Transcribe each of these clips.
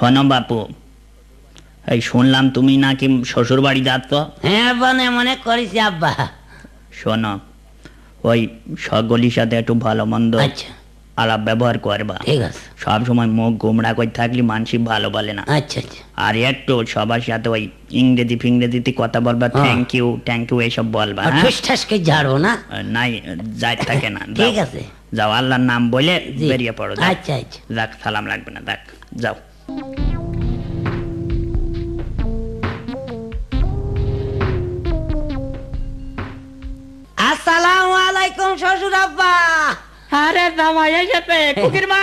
বাপু। এই শুনলাম তুমি নাকি শ্বশুর বাড়ি যাচ্ছ হ্যাঁ মনে মনে করিস আব্বা। শোনো ওই সকলির সাথে একটু ভালো মন্দ আচ্ছা। আলাপ ব্যবহার করবা। ঠিক আছে। সব সময় মুখ গুমড়া করে থাকলে মানসি ভালো বলে না। আচ্ছা আচ্ছা। আর একটু সবার সাথে ওই ইংরেজি ফিংরেজিতে কথা বলবা। থ্যাংক ইউ থ্যাংক ইউ এইসব বলবা আর হ্যাঁ? ঠুস ঠাসকে ঝাড়বো না? নাই যাই থাকে না। ঠিক আছে। যাও আল্লাহর নাম বলে বেরিয়ে পড়ো আচ্ছা আচ্ছা। যাক সালাম লাগবে না যাক যাও। আসসালামু আলাইকুম শ্বশুর আব্বা। আরে জামাই এসেছে কুকির মা।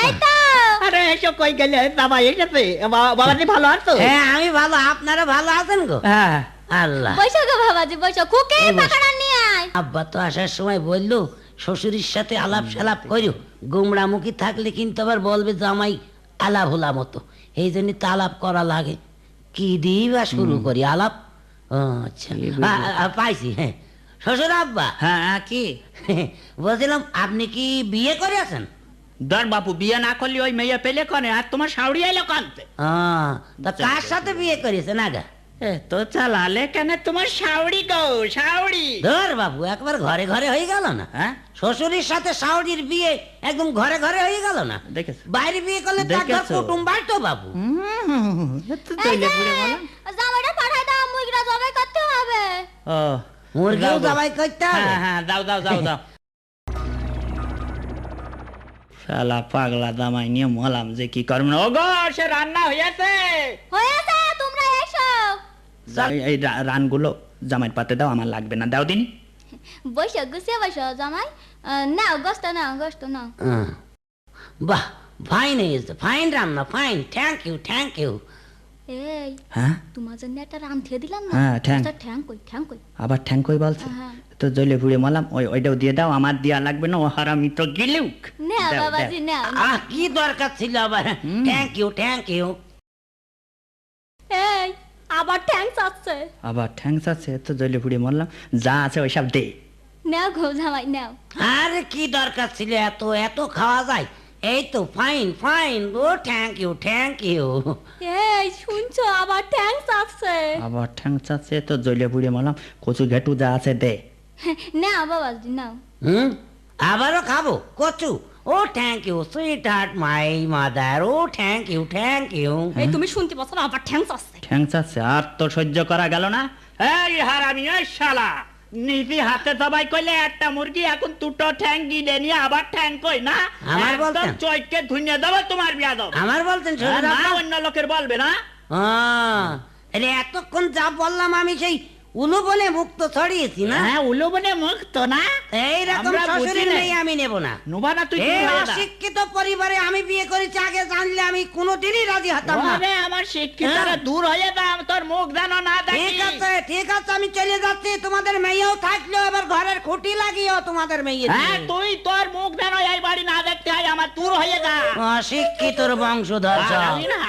এই তো। আরে এসো কই গেলে? জামাই এসেছে। বাবাজি ভালো আছো? হ্যাঁ আমি ভালো। আপনারা ভালো আছেন গো? হ্যাঁ। আল্লাহ। বৈশো গো বাবাজি বৈশো খুকে এই বস। নিয়ে আয়। আব্বা তো আসার সময় বলল শ্বশুরের সাথে আলাপ সালাপ করো গুমড়ামুখী থাকলে কিন্তু আবার বলবে জামাই আলাপ হোলা মতো। এই জন্য তো আলাপ করা লাগে। কি দিবা বা শুরু করি আলাপ? আচ্ছা। পাইছি হ্যাঁ। শ্বশুর আব্বা? হ্যাঁ কি? বলছিলাম আপনি কি বিয়ে করে আছেন? ধর বাপু বিয়ে না করলে ওই মেয়ে পেলে কনে আর তোমার শাউরি এলো কানতে। হ্যাঁ তা কার সাথে বিয়ে করেছেন আগা? এ তো চালালে কেন তোমার শাউরি গো ধর বাবু একবার ঘরে ঘরে হয়ে গেল না হ্যাঁ? শ্বশুরের সাথে শাওরির বিয়ে একদম ঘরে ঘরে হয়ে গেল না। দেখেছ। বাইরে বিয়ে করলে তার ঘর কুটুম বাড়তো বাবু। পাঠাই দাও মুইগরা জবাই করতে হবে। ও মুরগিও জবাই করতে হবে। হ্যাঁ হ্যাঁ দাও দাও দাও দাও। শালা পাগলা দামাই নিয়ে মলাম যে কি করব না ওগো সে রান্না হয়েছে হয়েছে এই- রানগুলো জামাইয়ের পাতে দাও আমার লাগবে না। দাও দিন। বৈশো গুছিয়ে বৈশো জামাই। নাও গোস্ত নাও গোস্ত নাও। বাহ ফাইন হয়েছে ফাইন রান্না fine thank you thank you এই হ্যাঁ? তোমার জন্য একটা রান থিয়ে দিলাম না? হ্যাঁ, ঠ্যাং। আচ্ছা, ঠ্যাং কই ঠ্যাং কই। আবার ঠ্যাং কই বলছে। তো জলে পুড়ে মলাম ওই ওইটাও দিয়ে দাও আমার দেওয়া লাগবে না ও হারামি তো গিলুক। দাও, বাবাজি নাও আহ কি দরকার ছিল আবার। থ্যাংক ইউ থ্যাংক ইউ আবার ঠ্যাং চাচ্ছে আবার ঠ্যাংস আছে তো জলে পুড়ে মরলাম। যা আছে ওইসব দে। নাও গো জামাই নাও। আরে কি দরকার ছিল এত এত খাওয়া যায়? এই তো fine fine oh thank you thank you এই শুনছো আবার ঠ্যাং চাচ্ছে আবার ঠ্যাংস আছে তো জলে পুড়ে মরলাম। কচু ঘেটু যা আছে দে। নাও বাবাজি নাও। হুম? আবারও খাব? কচু? ও thank you sweetheart my mother oh thank you thank you এই তুমি শুনতে পাচ্ছ না আবার ঠ্যাংস আর তো সহ্য করা গেল না। এই হারামি এই শালা। নিজি হাতে সবাই কইলে একটা মুরগি এখন দুটো ঠ্যাং গিলে নিয়ে আবার ঠ্যাং কই না? আমার বলতেন? চৈকে ধুইয়ে দেবো তোমার বিয়া দেবো। আমার বলতেন না অন্য লোকের বলবে না? আহ, আরে এতক্ষণ যা বললাম আমি সেই উলু বলে মুক্ত ছড়িয়েছি না হ্যাঁ উলো বনে মুক্ত না বুঝি শ্বশুরের নাই। আমি নেব না নুবা না তুই এই হয়ে। অশিক্ষিত পরিবারে আমি বিয়ে করেছি আগে জানলে আমি কোনোদিনই রাজি হতাম না আমার শিক্ষিতরা হ্যাঁ। দূর হয়ে দাম তোর মুখ যেন না দেখি ঠিক আছে ঠিক আছে আমি চলে যাচ্ছি তোমাদের মেয়েও থাকল এবার ঘরের খুঁটি লাগিও তোমাদের মেয়ে হ্যাঁ তুই তোর মুখ যেন এই বাড়ি না দেখতে হয় আমার দূর হয়ে যা অশিক্ষিতর বংশধর। আমি না